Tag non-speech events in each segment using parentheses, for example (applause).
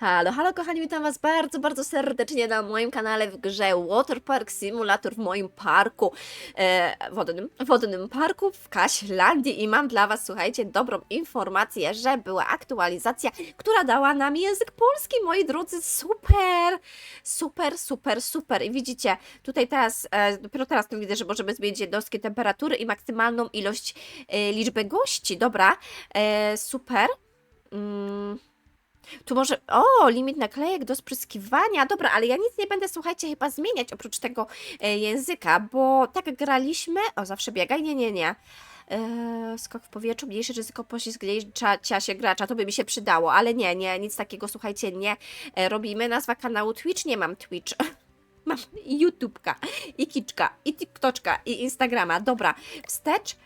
Halo, halo kochani, witam Was bardzo, bardzo serdecznie na moim kanale w grze Waterpark Simulator w moim parku e, wodnym, wodnym parku w Kaślandii i mam dla Was, słuchajcie, dobrą informację, że była aktualizacja, która dała nam język polski, moi drodzy, super, super, super, super. I widzicie, tutaj teraz, e, dopiero teraz tu widzę, że możemy zmienić jednostki temperatury i maksymalną ilość, e, liczbę gości, dobra, e, super, mm. Tu może. O, limit naklejek do spryskiwania. Dobra, ale ja nic nie będę, słuchajcie, chyba zmieniać oprócz tego e, języka, bo tak graliśmy. O, zawsze biegaj. Nie, nie, nie. E, skok w powietrzu, mniejsze ryzyko poślizgnięcia się gracza, to by mi się przydało, ale nie, nie, nic takiego, słuchajcie, nie e, robimy. Nazwa kanału Twitch, nie mam Twitch. (laughs) Mam i YouTubka, i Kiczka, i TikToczka, i Instagrama. Dobra, wstecz.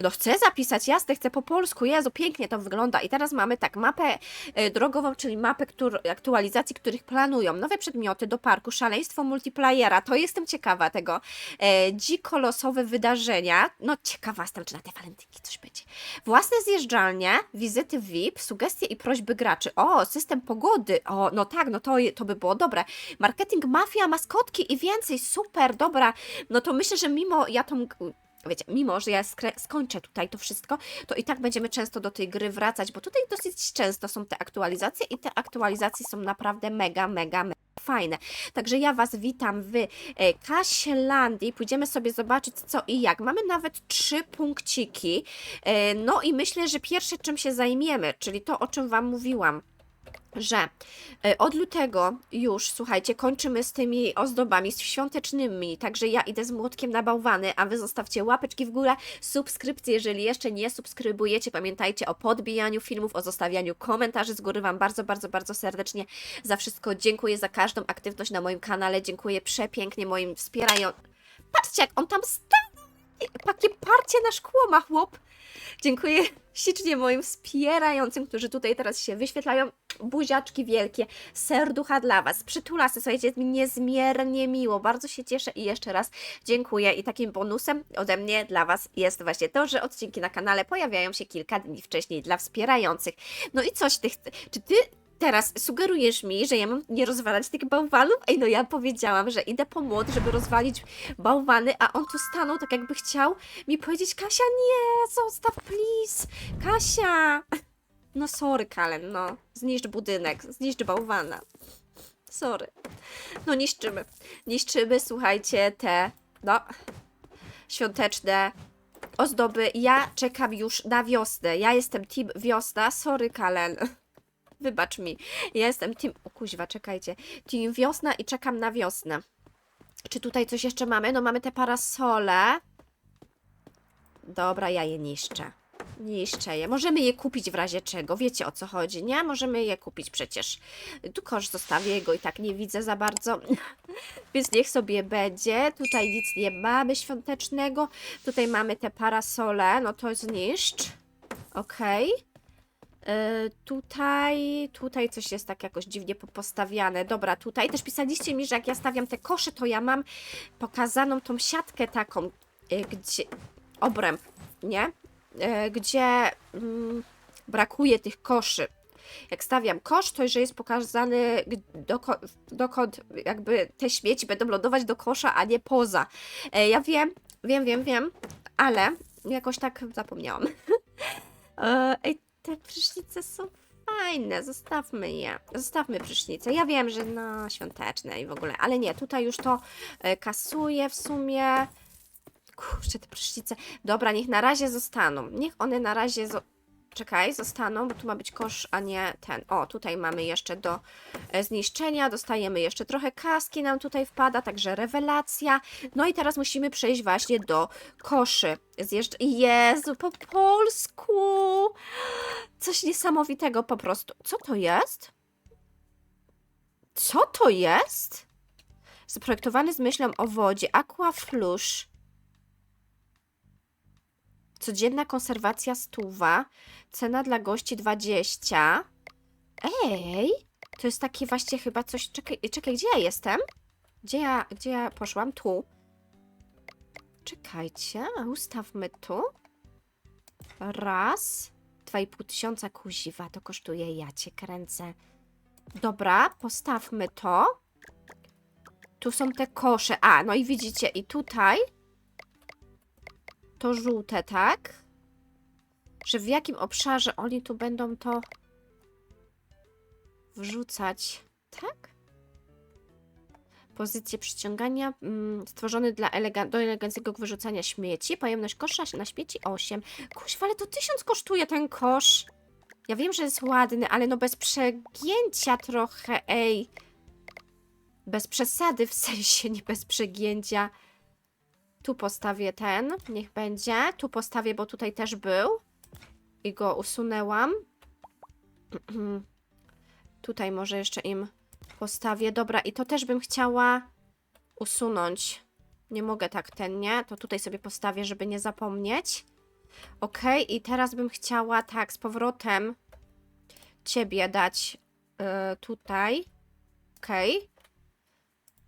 No chcę zapisać, jasne, chcę po polsku, Jezu, pięknie to wygląda. I teraz mamy tak, mapę e, drogową, czyli mapę aktualizacji, których planują. Nowe przedmioty do parku, szaleństwo multiplayera, to jestem ciekawa tego. E, dziko losowe wydarzenia, no ciekawa jestem, czy na te walentynki coś będzie. Własne zjeżdżalnie, wizyty VIP, sugestie i prośby graczy. O, system pogody, o, no tak, no to, to by było dobre. Marketing, mafia, maskotki i więcej, super, dobra. No to myślę, że mimo ja tą wiecie, mimo że ja skończę tutaj to wszystko, to i tak będziemy często do tej gry wracać, bo tutaj dosyć często są te aktualizacje i te aktualizacje są naprawdę mega, mega, mega fajne. Także ja Was witam w e, Kaślandii. Pójdziemy sobie zobaczyć co i jak. Mamy nawet trzy punkciki. E, no i myślę, że pierwsze czym się zajmiemy, czyli to o czym Wam mówiłam że e, od lutego już, słuchajcie, kończymy z tymi ozdobami świątecznymi, także ja idę z młotkiem na bałwany, a wy zostawcie łapeczki w górę, subskrypcje, jeżeli jeszcze nie subskrybujecie, pamiętajcie o podbijaniu filmów, o zostawianiu komentarzy z góry Wam bardzo, bardzo, bardzo serdecznie za wszystko dziękuję, za każdą aktywność na moim kanale, dziękuję przepięknie moim wspierają... Patrzcie, jak on tam stał! Takie parcie na szkło ma chłop! Dziękuję ślicznie moim wspierającym, którzy tutaj teraz się wyświetlają. Buziaczki wielkie, serducha dla Was, przytulasy, słuchajcie, jest mi niezmiernie miło, bardzo się cieszę i jeszcze raz dziękuję. I takim bonusem ode mnie dla Was jest właśnie to, że odcinki na kanale pojawiają się kilka dni wcześniej dla wspierających. No i coś tych, czy Ty Teraz sugerujesz mi, że ja mam nie rozwalać tych bałwanów? Ej, no ja powiedziałam, że idę po młot, żeby rozwalić bałwany, a on tu stanął tak jakby chciał mi powiedzieć, Kasia, nie, zostaw, please, Kasia. (laughs) No sorry, Kalen, no, zniszcz budynek, zniszcz bałwana. Sorry. No niszczymy. Niszczymy, słuchajcie, te, no, świąteczne ozdoby. Ja czekam już na wiosnę. Ja jestem team wiosna. Sorry, Kalen. (laughs) Wybacz mi. Ja jestem team... O kuźwa, czekajcie. Team wiosna i czekam na wiosnę. Czy tutaj coś jeszcze mamy? No mamy te parasole. Dobra, ja je niszczę. Niszczę je. Możemy je kupić w razie czego. Wiecie o co chodzi, nie? Możemy je kupić przecież. Tu kosz zostawię go i tak nie widzę za bardzo. (laughs) Więc niech sobie będzie. Tutaj nic nie mamy świątecznego. Tutaj mamy te parasole. No to zniszcz. Okej. Y, tutaj, tutaj coś jest tak jakoś dziwnie po- postawiane. Dobra, tutaj też pisaliście mi, że jak ja stawiam te kosze, to ja mam pokazaną tą siatkę taką, y, gdzie obręb, nie? Y, Gdzie mm, brakuje tych koszy. Jak stawiam kosz, to że jest pokazany dokąd jakby te śmieci będą lądować do kosza, a nie poza. E, Ja wiem, wiem, wiem, wiem, ale jakoś tak zapomniałam. (laughs) E, Ej, te prysznice są fajne, zostawmy je. Zostawmy prysznice. Ja wiem, że no, świąteczne i w ogóle, ale nie, tutaj już to e, kasuję w sumie. Kurczę, te prysznice. Dobra, niech na razie zostaną. Niech one na razie. Czekaj, zostaną, bo tu ma być kosz, a nie ten. O, tutaj mamy jeszcze do e, zniszczenia. Dostajemy jeszcze trochę kaski, nam tutaj wpada, także rewelacja. No i teraz musimy przejść właśnie do koszy. Zjeżdż... Jezu, po polsku! Coś niesamowitego po prostu. Co to jest? Co to jest? Zaprojektowany z myślą o wodzie. Aqua Flush. Codzienna konserwacja stuwa. Cena dla gości 20. Ej, to jest takie właśnie chyba coś. Czekaj, czekaj, gdzie ja jestem? Gdzie ja, gdzie ja poszłam? Tu. Czekajcie, ustawmy tu. Raz. Dwa i pół tysiąca kuziwa to kosztuje, ja cię kręcę. Dobra, postawmy to. Tu są te kosze. A, no i widzicie, i tutaj to żółte, tak? Że w jakim obszarze oni tu będą to wrzucać, tak? Pozycje przyciągania mm, stworzony dla elegan do eleganckiego wyrzucania śmieci. Pojemność kosza na śmieci 8. Kuźwa, ale to 1000 kosztuje ten kosz. Ja wiem, że jest ładny, ale no bez przegięcia trochę, ej. Bez przesady, w sensie nie bez przegięcia. Tu postawię ten, niech będzie. Tu postawię, bo tutaj też był. I go usunęłam. (clears throat) tutaj może jeszcze im postawię. Dobra, i to też bym chciała usunąć. Nie mogę tak ten, nie? To tutaj sobie postawię, żeby nie zapomnieć. Ok, i teraz bym chciała tak z powrotem ciebie dać y, tutaj. Ok.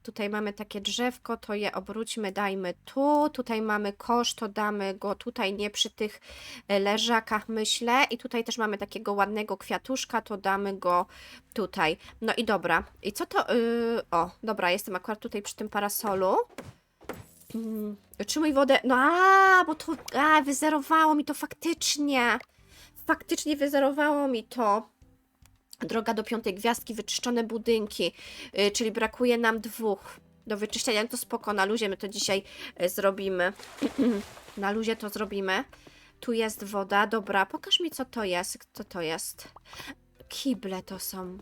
Tutaj mamy takie drzewko, to je obróćmy, dajmy tu. Tutaj mamy kosz, to damy go tutaj, nie przy tych e, leżakach, myślę. I tutaj też mamy takiego ładnego kwiatuszka, to damy go tutaj. No i dobra. I co to... Yy... O, dobra, jestem akurat tutaj przy tym parasolu. Mm, Otrzymuj wodę. No a, bo to. A, wyzerowało mi to faktycznie. Faktycznie wyzerowało mi to. Droga do piątej gwiazdki, wyczyszczone budynki. Y, czyli brakuje nam dwóch do wyczyszczenia. No to spoko, na luzie my to dzisiaj y, zrobimy. (clears throat) na luzie to zrobimy. Tu jest woda. Dobra, pokaż mi co to jest. Co to jest? Kible to są.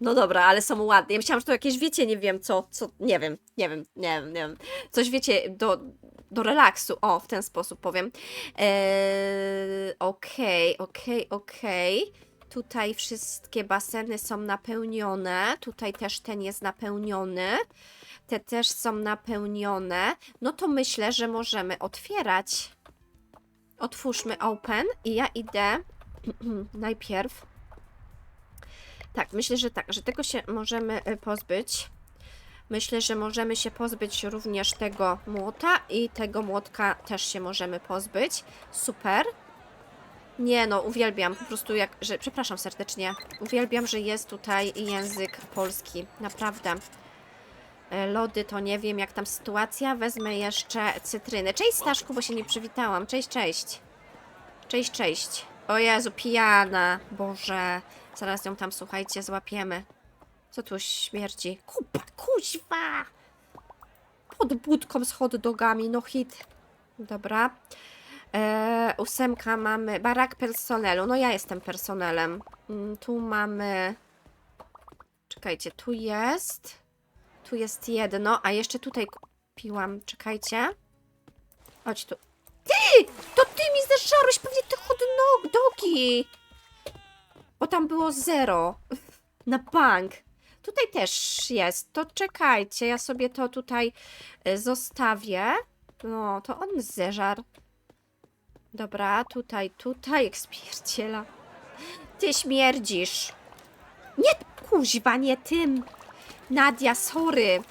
No dobra, ale są ładne. Ja myślałam, że to jakieś, wiecie, nie wiem co, co, nie wiem, nie wiem, nie wiem, nie wiem. Coś, wiecie, do, do relaksu, o, w ten sposób powiem. Eee, Okej, okej, okej. Tutaj wszystkie baseny są napełnione. Tutaj też ten jest napełniony. Te też są napełnione. No to myślę, że możemy otwierać. Otwórzmy open i ja idę (clears throat) najpierw tak, myślę, że tak, że tego się możemy y, pozbyć. Myślę, że możemy się pozbyć również tego młota i tego młotka też się możemy pozbyć. Super. Nie no, uwielbiam po prostu jak, że, przepraszam serdecznie, uwielbiam, że jest tutaj język polski, naprawdę. E, Lody to nie wiem jak tam sytuacja, wezmę jeszcze cytryny. Cześć Staszku, bo się nie przywitałam, cześć, cześć. Cześć, cześć. O Jezu, pijana, Boże. Zaraz ją tam, słuchajcie, złapiemy. Co tu śmierci? Kupa, kuźwa! Pod budką z hot dogami, no hit. Dobra. Eee, ósemka mamy barak personelu. No ja jestem personelem. Mm, tu mamy... Czekajcie, tu jest... Tu jest jedno, a jeszcze tutaj kupiłam. Czekajcie. Chodź tu. Ty! To ty mi zeżarłeś pewnie te hot dog- dogi! Tam było zero. Na bank. Tutaj też jest. To czekajcie, ja sobie to tutaj y, zostawię. No, to on zeżar. Dobra, tutaj, tutaj, jak spierdziela. Ty śmierdzisz. Nie, kuźwa, nie tym. Nadia, sorry.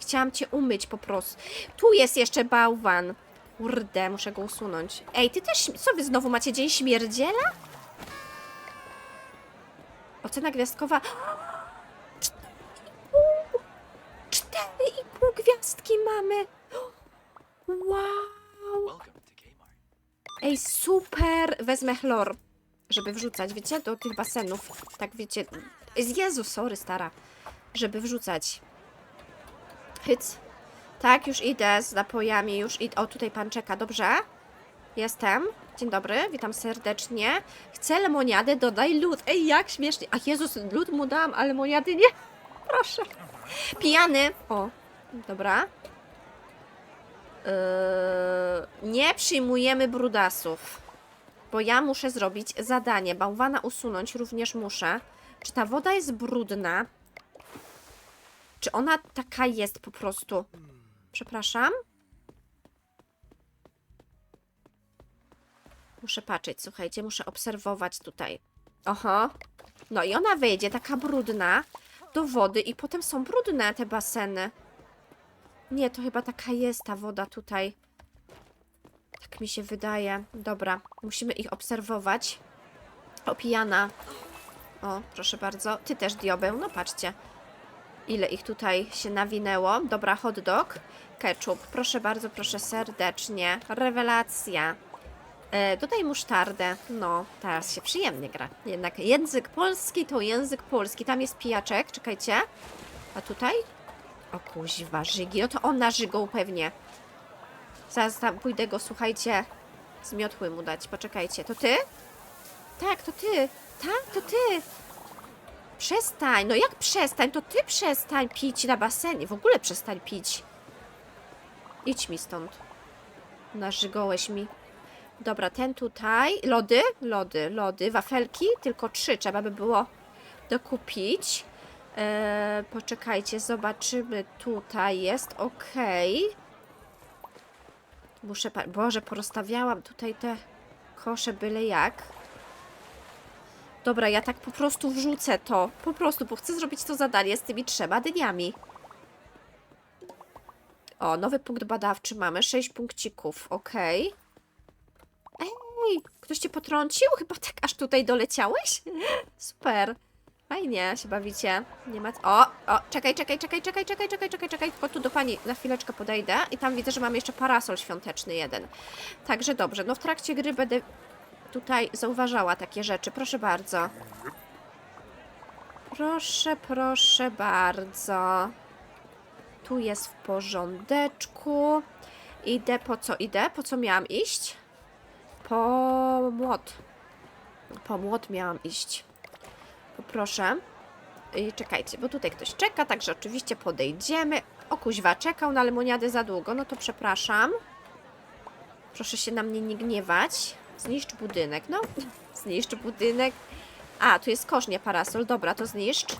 Chciałam cię umyć po prostu. Tu jest jeszcze bałwan. Kurde, muszę go usunąć. Ej, ty też, co wy znowu macie dzień śmierdziela? Ocena gwiazdkowa. Cztery i pół gwiazdki mamy. Wow. Ej, super. Wezmę chlor, żeby wrzucać, wiecie, do tych basenów. Tak, wiecie. Jezu, sorry, stara. Żeby wrzucać. Hyc. Tak, już idę z napojami, już idę. O, tutaj pan czeka, dobrze? Jestem. Dzień dobry, witam serdecznie. Chcę lemoniadę, dodaj lód. Ej, jak śmiesznie. A Jezus, lód mu dam, a lemoniady nie. (laughs) Proszę. Pijany. O, dobra. Yy, nie przyjmujemy brudasów. Bo ja muszę zrobić zadanie. Bałwana usunąć również muszę. Czy ta woda jest brudna? Czy ona taka jest po prostu? Przepraszam. Muszę patrzeć, słuchajcie, muszę obserwować tutaj. Oho. No i ona wejdzie taka brudna do wody i potem są brudne te baseny. Nie, to chyba taka jest ta woda tutaj. Tak mi się wydaje. Dobra, musimy ich obserwować. Opijana. O, proszę bardzo. Ty też diobeł, no patrzcie. Ile ich tutaj się nawinęło. Dobra, hot dog. Ketchup. Proszę bardzo, proszę serdecznie. Rewelacja. E, dodaj musztardę. No, teraz się przyjemnie gra. Jednak język polski to język polski. Tam jest pijaczek, czekajcie. A tutaj? O kuźwa, żygi. No to on nażygał pewnie. Zaraz tam pójdę go, słuchajcie, zmiotły mu dać. Poczekajcie. To ty? Tak, to ty. Tak, to ty. Przestań. No jak przestań? To ty przestań pić na basenie. W ogóle przestań pić. Idź mi stąd. Nażygołeś mi. Dobra, ten tutaj. Lody? Lody, lody. Wafelki? Tylko trzy trzeba by było dokupić. Eee, poczekajcie, zobaczymy. Tutaj jest. Okej. Muszę. Boże, porozstawiałam tutaj te kosze byle jak. Dobra, ja tak po prostu wrzucę to. Po prostu, bo chcę zrobić to zadanie z tymi trzema dyniami. O, nowy punkt badawczy mamy. Sześć punkcików. Okej. Ej, ktoś cię potrącił? Chyba tak aż tutaj doleciałeś? Super. Fajnie się bawicie. Nie ma... O, o, czekaj, czekaj, czekaj, czekaj, czekaj, czekaj, czekaj, czekaj. Tylko tu do pani na chwileczkę podejdę. I tam widzę, że mamy jeszcze parasol świąteczny jeden. Także dobrze. No w trakcie gry będę tutaj zauważała takie rzeczy. Proszę bardzo. Proszę, proszę bardzo. Tu jest w porządeczku. Idę po co idę? Po co miałam iść? Po młot. Po młot miałam iść. Poproszę. I czekajcie, bo tutaj ktoś czeka, także oczywiście podejdziemy. O kuźwa, czekał na lemoniadę za długo, no to przepraszam. Proszę się na mnie nie gniewać. Zniszcz budynek, no. (laughs) Zniszcz budynek. A, tu jest kosz, nie parasol. Dobra, to zniszcz.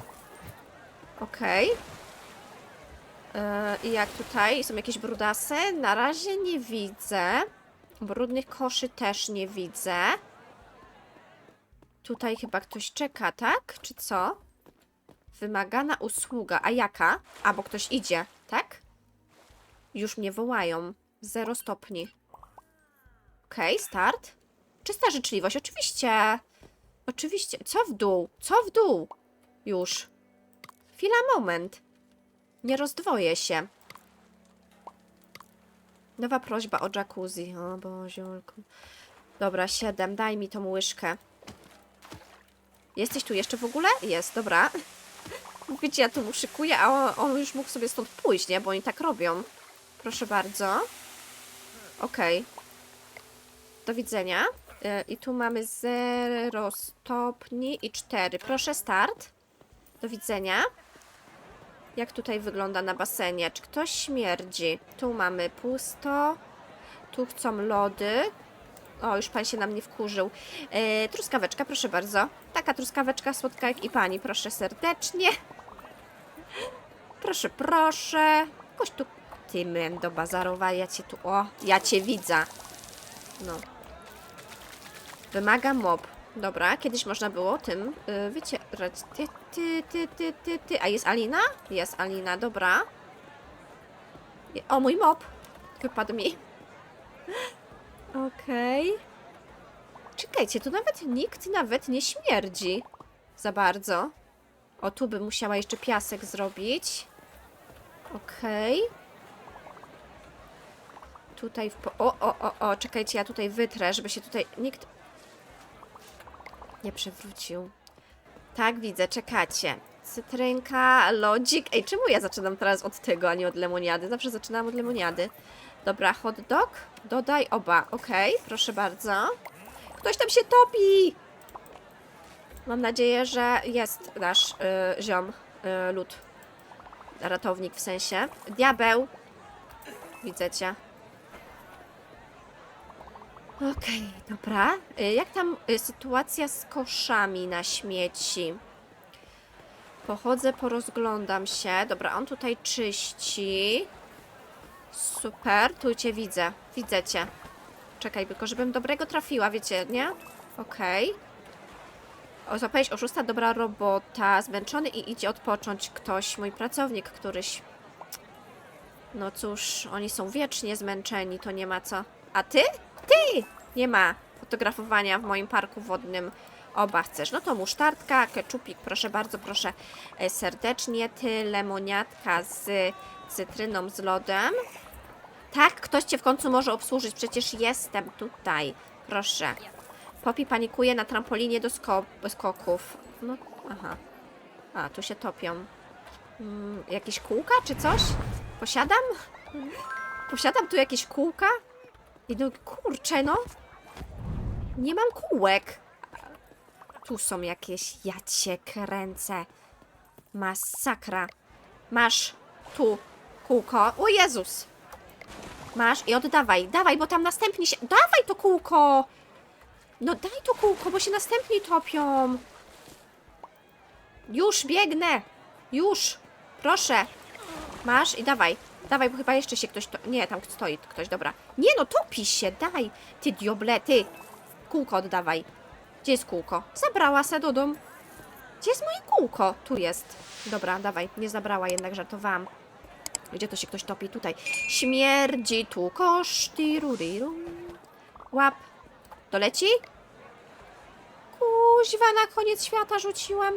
Okej. Yy, I jak tutaj? Są jakieś brudasy? Na razie nie widzę. Brudnych koszy też nie widzę. Tutaj chyba ktoś czeka, tak? Czy co? Wymagana usługa. A jaka? A, bo ktoś idzie, tak? Już mnie wołają. Zero stopni. Okej, start. Czysta życzliwość, oczywiście. Oczywiście. Co w dół? Co w dół? Już. Chwila, moment. Nie rozdwoję się. Nowa prośba o jacuzzi. O Boziolku. Dobra, siedem. Daj mi tą łyżkę. Jesteś tu jeszcze w ogóle? Jest, dobra. (laughs) Wiecie, ja tu mu szykuję, a on, on już mógł sobie stąd pójść, nie? Bo oni tak robią. Proszę bardzo. Okej. Do widzenia. Y, I tu mamy 0 stopni i 4. Proszę start. Do widzenia. Jak tutaj wygląda na basenie? Czy ktoś śmierdzi? Tu mamy pusto. Tu chcą lody. O, już pan się na mnie wkurzył. E, truskaweczka, proszę bardzo. Taka truskaweczka słodka jak i pani, proszę serdecznie. Proszę, proszę. Koś tu ty mendo bazarowa, ja cię tu, o, ja cię widzę. No. Wymaga mob. Dobra, kiedyś można było tym y, wycierać. Ty, ty, ty, ty, ty. A jest Alina? Jest Alina, dobra. O, mój mob. Wypadł mi. (laughs) Okej. Czekajcie, tu nawet nikt nawet nie śmierdzi za bardzo. O, tu bym musiała jeszcze piasek zrobić. Okej. Tutaj w po... O, o, o, o, czekajcie, ja tutaj wytrę, żeby się tutaj nikt nie przewrócił. Tak, widzę, czekacie. Cytrynka, lodzik. Ej, czemu ja zaczynam teraz od tego, a nie od lemoniady? Zawsze zaczynam od lemoniady. Dobra, hot dog. Dodaj oba. Okej, proszę bardzo. Ktoś tam się topi! Mam nadzieję, że jest nasz y, ziom, y, lud. Ratownik w sensie. Diabeł. Widzę cię. Okej, dobra. Y, Jak tam y, sytuacja z koszami na śmieci? Pochodzę, porozglądam się. Dobra, on tutaj czyści. Super, tu cię widzę. Widzę cię. Czekaj, tylko żebym dobrego trafiła, wiecie, nie? Okej. O, oszusta, dobra robota. Zmęczony i idzie odpocząć ktoś, mój pracownik któryś. No cóż, oni są wiecznie zmęczeni, to nie ma co. A ty? Ty! Nie ma fotografowania w moim parku wodnym. Oba chcesz. No to musztardka, keczupik, proszę bardzo, proszę e, serdecznie. Ty, lemoniatka z cytryną, z lodem. Tak, ktoś cię w końcu może obsłużyć, przecież jestem tutaj. Proszę. Popi panikuje na trampolinie do sko skoków. No, aha. A, tu się topią. Mm, jakieś kółka czy coś? Posiadam? Posiadam tu jakieś kółka? I no, kurczę, no. Nie mam kółek. Tu są jakieś, ja cię kręcę. Masakra. Masz tu kółko. O Jezus. Masz i oddawaj. Dawaj, bo tam następni się... Dawaj to kółko! No daj to kółko, bo się następni topią. Już biegnę. Już. Proszę. Masz i dawaj. Dawaj, bo chyba jeszcze się ktoś... To... Nie, tam stoi ktoś, dobra. Nie no, topi się, daj. Ty dioble, ty. Kółko oddawaj. Gdzie jest kółko? Zabrała se do domu. Gdzie jest moje kółko? Tu jest. Dobra, dawaj. Nie zabrała, jednak żartowałam. Gdzie to się ktoś topi? Tutaj. Śmierdzi tu koszty, ruriru. Łap. Doleci? Kuźwa, na koniec świata rzuciłam.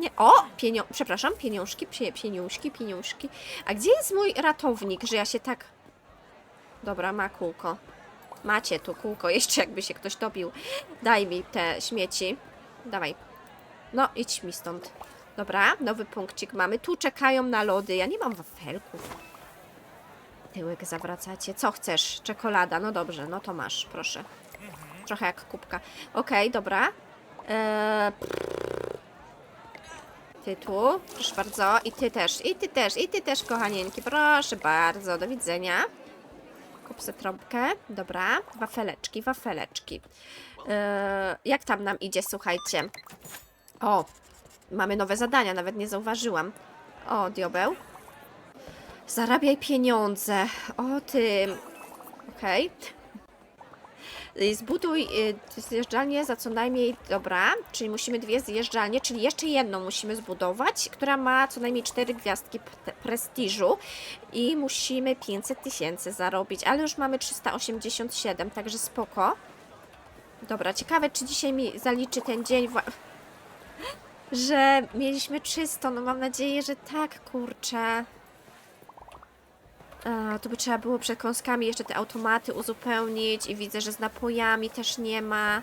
Nie, o, pienio... Przepraszam, pieniążki, pie, pieniążki, pieniążki. A gdzie jest mój ratownik, że ja się tak... Dobra, ma kółko. Macie tu kółko, (laughs) jeszcze jakby się ktoś topił. Daj mi te śmieci. Dawaj. No, idź mi stąd. Dobra, nowy punkcik mamy. Tu czekają na lody. Ja nie mam wafelków. Tyłek zawracacie. Co chcesz? Czekolada. No dobrze, no to masz, proszę. Trochę jak kubka. Okej, dobra. Eee, ty tu, proszę bardzo. I ty też, i ty też, i ty też, kochanieńki. Proszę bardzo, do widzenia. Kup se trąbkę. Dobra, wafeleczki, wafeleczki. Eee, jak tam nam idzie, słuchajcie? O, mamy nowe zadania, nawet nie zauważyłam. O, diobeł. Zarabiaj pieniądze. O tym. Okej. Y, Zbuduj y, zjeżdżalnię za co najmniej, dobra, czyli musimy dwie zjeżdżalnie, czyli jeszcze jedną musimy zbudować, która ma co najmniej cztery gwiazdki prestiżu i musimy 500 tysięcy zarobić, ale już mamy 387, także spoko. Dobra, ciekawe czy dzisiaj mi zaliczy ten dzień, (laughs) że mieliśmy czysto, no mam nadzieję, że tak, kurczę. A, to by trzeba było przed kąskami jeszcze te automaty uzupełnić i widzę, że z napojami też nie ma.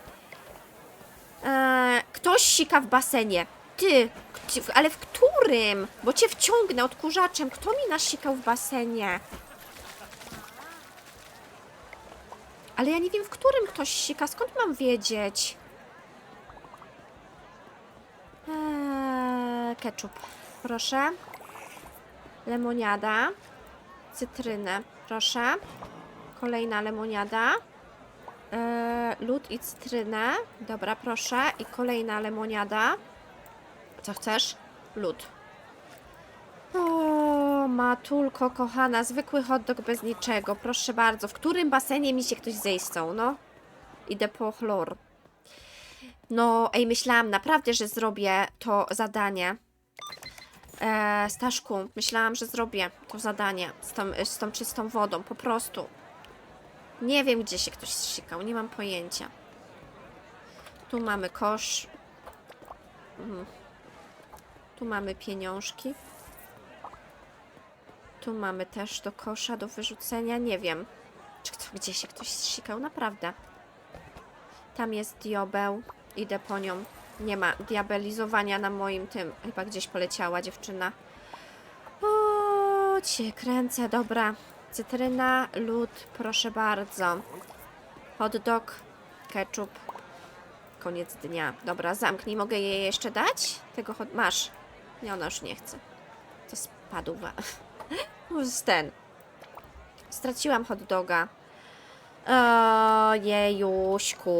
Eee, ktoś sika w basenie. Ty, ale w którym? Bo cię wciągnę odkurzaczem. Kto mi nasikał w basenie? Ale ja nie wiem, w którym ktoś sika. Skąd mam wiedzieć? Eee, ketchup. Proszę. Lemoniada cytrynę, proszę. Kolejna lemoniada. Eee, lód i cytrynę. Dobra, proszę. I kolejna lemoniada. Co chcesz? Lód. O, matulko kochana, zwykły hot dog bez niczego. Proszę bardzo. W którym basenie mi się ktoś zejstał, no? Idę po chlor. No, ej, myślałam naprawdę, że zrobię to zadanie. E, Staszku, myślałam, że zrobię to zadanie z tą, z tą czystą wodą, po prostu. Nie wiem, gdzie się ktoś sikał, nie mam pojęcia. Tu mamy kosz. Mhm. Tu mamy pieniążki. Tu mamy też do kosza, do wyrzucenia, nie wiem. Czy kto, gdzie się ktoś sikał, naprawdę. Tam jest diobeł, idę po nią. Nie ma diabelizowania na moim tym. Chyba gdzieś poleciała dziewczyna. O, cię kręcę, dobra. Cytryna, lód, proszę bardzo. Hot dog, ketchup. Koniec dnia. Dobra, zamknij. Mogę jej jeszcze dać? Tego hot... Masz. Nie, ona już nie chce. To spadł. Z (laughs) ten. Straciłam hot doga. Ojejuśku.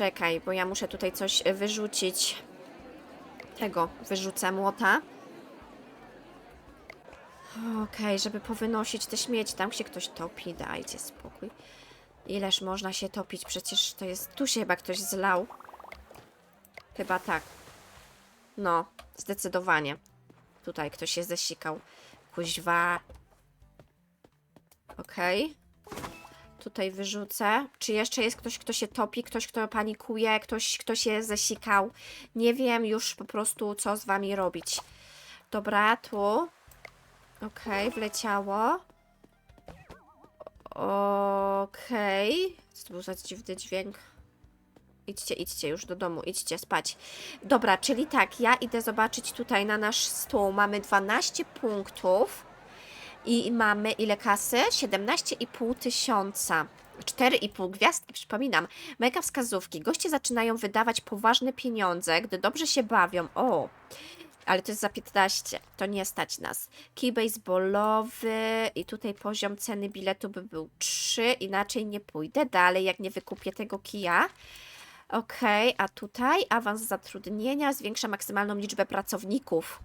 Czekaj, bo ja muszę tutaj coś wyrzucić. Tego wyrzucę młota. Okej, żeby powynosić te śmieci. Tam się ktoś topi, dajcie spokój. Ileż można się topić? Przecież to jest... Tu się chyba ktoś zlał. Chyba tak. No, zdecydowanie. Tutaj ktoś się zesikał. Kuźwa. Okej. Tutaj wyrzucę. Czy jeszcze jest ktoś, kto się topi, ktoś, kto panikuje, ktoś, kto się zesikał? Nie wiem już po prostu, co z wami robić. Dobra, tu. Okej, wleciało. Okej. Co to był za dziwny dźwięk? Idźcie, idźcie już do domu, idźcie spać. Dobra, czyli tak, ja idę zobaczyć tutaj na nasz stół. Mamy 12 punktów i mamy ile kasy? 17,5 tysiąca. 4,5 gwiazdki, przypominam. Mega wskazówki. Goście zaczynają wydawać poważne pieniądze, gdy dobrze się bawią. O, ale to jest za 15, to nie stać nas. Kij baseballowy i tutaj poziom ceny biletu by był 3, inaczej nie pójdę dalej, jak nie wykupię tego kija. Okej, a tutaj awans zatrudnienia zwiększa maksymalną liczbę pracowników.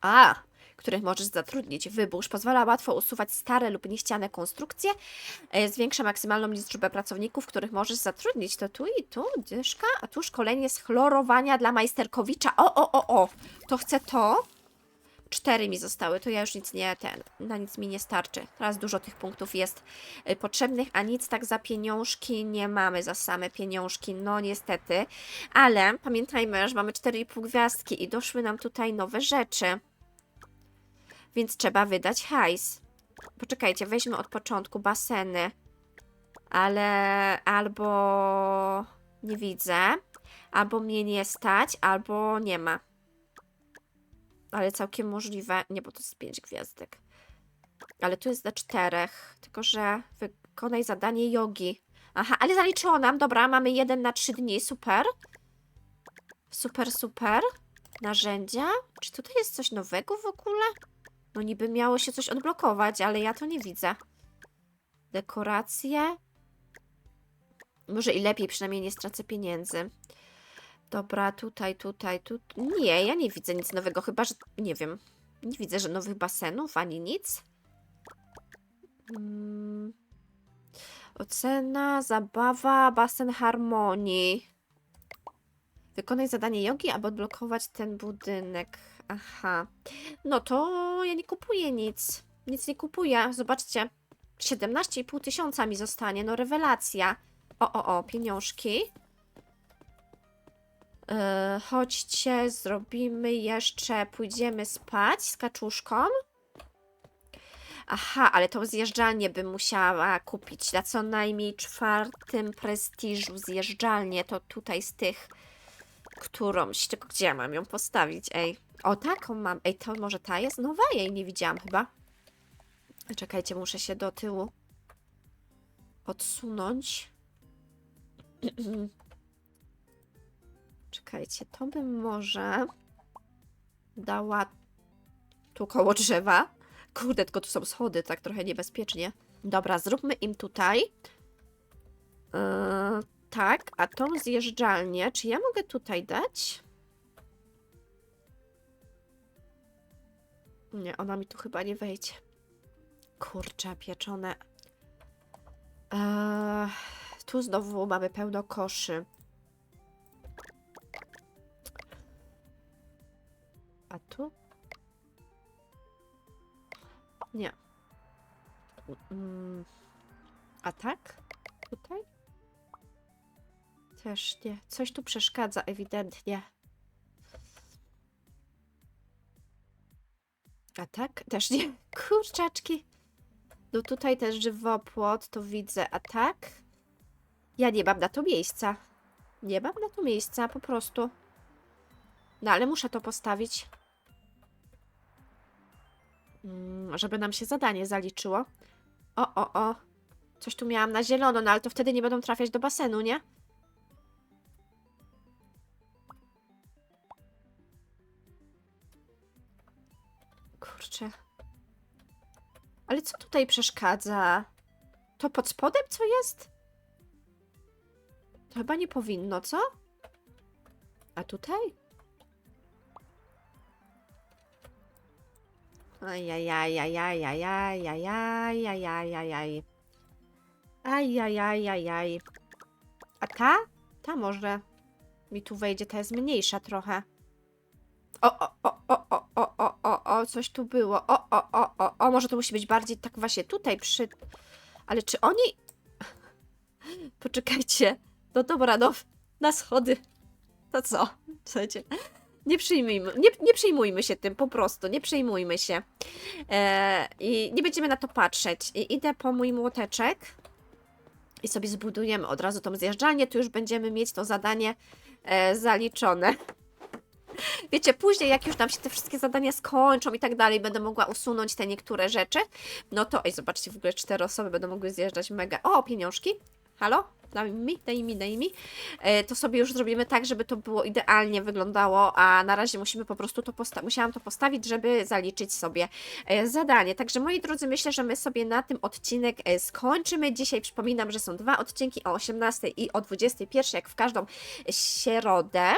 A, których możesz zatrudnić. Wyburz pozwala łatwo usuwać stare lub niechciane konstrukcje. E, Zwiększa maksymalną liczbę pracowników, których możesz zatrudnić. To tu i tu, dyszka, a tu szkolenie z chlorowania dla majsterkowicza. O, o, o, o, to chcę to. Cztery mi zostały, to ja już nic nie, ten, na nic mi nie starczy. Teraz dużo tych punktów jest y, potrzebnych, a nic tak za pieniążki nie mamy, za same pieniążki, no niestety. Ale pamiętajmy, że mamy 4,5 gwiazdki i doszły nam tutaj nowe rzeczy. Więc trzeba wydać hajs. Poczekajcie, weźmy od początku baseny. Ale albo nie widzę, albo mnie nie stać, albo nie ma. Ale całkiem możliwe. Nie, bo to jest 5 gwiazdek. Ale tu jest dla czterech. Tylko, że wykonaj zadanie jogi. Aha, ale zaliczyło nam. Dobra, mamy jeden na trzy dni. Super. Super, super. Narzędzia. Czy tutaj jest coś nowego w ogóle? No niby miało się coś odblokować, ale ja to nie widzę. Dekoracje. Może i lepiej, przynajmniej nie stracę pieniędzy. Dobra, tutaj, tutaj, tu. Nie, ja nie widzę nic nowego, chyba że. Nie wiem. Nie widzę, że nowych basenów ani nic. Mm. Ocena, zabawa, basen harmonii. Wykonaj zadanie jogi, aby odblokować ten budynek. Aha. No to ja nie kupuję nic. Nic nie kupuję. Zobaczcie. 17,5 tysiąca mi zostanie. No rewelacja. O, o, o, pieniążki. Yy, chodźcie, zrobimy jeszcze, pójdziemy spać z kaczuszką. Aha, ale tą zjeżdżalnię bym musiała kupić. Na co najmniej czwartym prestiżu zjeżdżalnię. To tutaj z tych, którąś. Tylko gdzie mam ją postawić? Ej. O, taką mam. Ej, to może ta jest nowa? Jej nie widziałam chyba. Czekajcie, muszę się do tyłu odsunąć. (clears throat) Czekajcie, to bym może dała tu koło drzewa. Kurde, tylko tu są schody, tak trochę niebezpiecznie. Dobra, zróbmy im tutaj. Yy, tak, a tą zjeżdżalnię, czy ja mogę tutaj dać? Nie, ona mi tu chyba nie wejdzie. Kurczę, pieczone. Eee, tu znowu mamy pełno koszy. A tu? Nie. Mm. A tak? Tutaj? Też nie. Coś tu przeszkadza ewidentnie. A tak? Też nie. Kurczaczki. No tutaj też żywopłot, to widzę. A tak? Ja nie mam na to miejsca. Nie mam na to miejsca, po prostu. No ale muszę to postawić. Mm, żeby nam się zadanie zaliczyło. O, o, o. Coś tu miałam na zielono, no ale to wtedy nie będą trafiać do basenu, nie? Kurczę. Ale co tutaj przeszkadza? To pod spodem co jest? To chyba nie powinno, co? A tutaj? Ajajajajajajajajajajajajaj. Ajajajajajaj. A ta? Ta może mi tu wejdzie, ta jest mniejsza trochę. O, o, coś tu było. O, o, o, o, o, może to musi być bardziej tak właśnie tutaj przy... Ale czy oni... (laughs) Poczekajcie. No dobra, no, na schody. To co? Słuchajcie, nie przyjmujmy, nie, nie przejmujmy się tym, po prostu, nie przejmujmy się. E, I nie będziemy na to patrzeć. I idę po mój młoteczek i sobie zbudujemy od razu tą zjeżdżalnię, tu już będziemy mieć to zadanie e, zaliczone. (laughs) Wiecie, później jak już nam się te wszystkie zadania skończą i tak dalej, będę mogła usunąć te niektóre rzeczy, no to, ej, zobaczcie, w ogóle cztery osoby będą mogły zjeżdżać mega. O, pieniążki. Halo? Daj mi, daj mi, daj mi. E, to sobie już zrobimy tak, żeby to było idealnie wyglądało, a na razie musimy po prostu to postawić. Musiałam to postawić, żeby zaliczyć sobie e, zadanie. Także moi drodzy, myślę, że my sobie na tym odcinek e, skończymy. Dzisiaj przypominam, że są dwa odcinki o 18 i o 21, jak w każdą środę.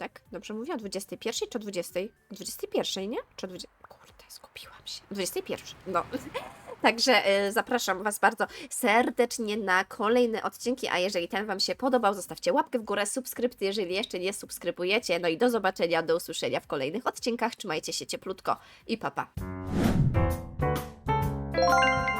Tak? Dobrze mówię? O 21 czy o 20? O 21, nie? Czy o 20? Kurde, skupiłam się. O 21. No. (laughs) Także y, zapraszam Was bardzo serdecznie na kolejne odcinki, a jeżeli ten Wam się podobał, zostawcie łapkę w górę, subskrypcję, jeżeli jeszcze nie subskrybujecie. No i do zobaczenia, do usłyszenia w kolejnych odcinkach. Trzymajcie się cieplutko i papa. Pa.